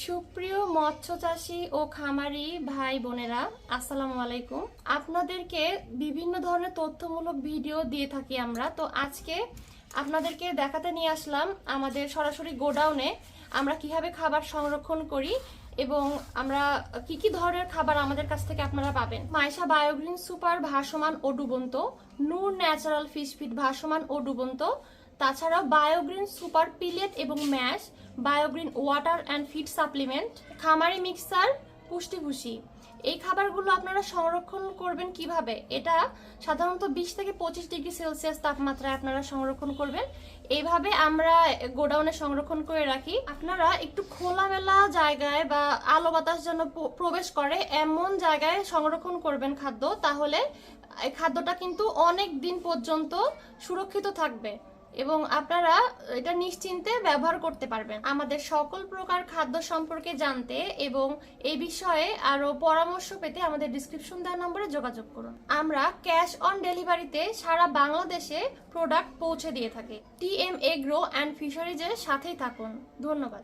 সুপ্রিয় মৎস্য চাষী ও খামারি ভাই বোনেরা, আসসালামু আলাইকুম। আপনাদেরকে বিভিন্ন ধরনের তথ্যমূলক ভিডিও দিয়ে থাকি আমরা। তো আজকে আপনাদেরকে দেখাতে নিয়ে আসলাম আমাদের সরাসরি গোডাউনে আমরা কীভাবে খাবার সংরক্ষণ করি এবং আমরা কি কি ধরনের খাবার আমাদের কাছ থেকে আপনারা পাবেন। মাইশা বায়োগ্রিন সুপার ভাসমান ও ডুবন্ত, নূর ন্যাচারাল ফিশ ফিড ভাসমান ও ডুবন্ত, তাছাড়াও বায়োগ্রিন সুপার পিলেট এবং mash Biogreen water and feed supplement, খামারি মিক্সার, পুষ্টিভূষি। এই খাবারগুলো আপনারা সংরক্ষণ করবেন কীভাবে? এটা সাধারণত বিশ থেকে পঁচিশ ডিগ্রি সেলসিয়াস তাপমাত্রায় আপনারা সংরক্ষণ করবেন। এইভাবে আমরা গোডাউনে সংরক্ষণ করে রাখি। আপনারা একটু খোলামেলা জায়গায় বা আলো বাতাস যেন প্রবেশ করে, এমন জায়গায় সংরক্ষণ করবেন খাদ্য, তাহলে খাদ্যটা কিন্তু অনেক দিন পর্যন্ত সুরক্ষিত থাকবে। এবং আপনারা এটা নিশ্চিন্তে ব্যবহার করতে পারবেন। আমাদের সকল প্রকার খাদ্য সম্পর্কে জানতে এবং এই বিষয়ে আরও পরামর্শ পেতে আমাদের ডিসক্রিপশন দেওয়া নম্বরে যোগাযোগ করুন। আমরা ক্যাশ অন ডেলিভারিতে সারা বাংলাদেশে প্রোডাক্ট পৌঁছে দিয়ে থাকি। টিএম এগ্রো অ্যান্ড ফিশারিজের সাথেই থাকুন। ধন্যবাদ।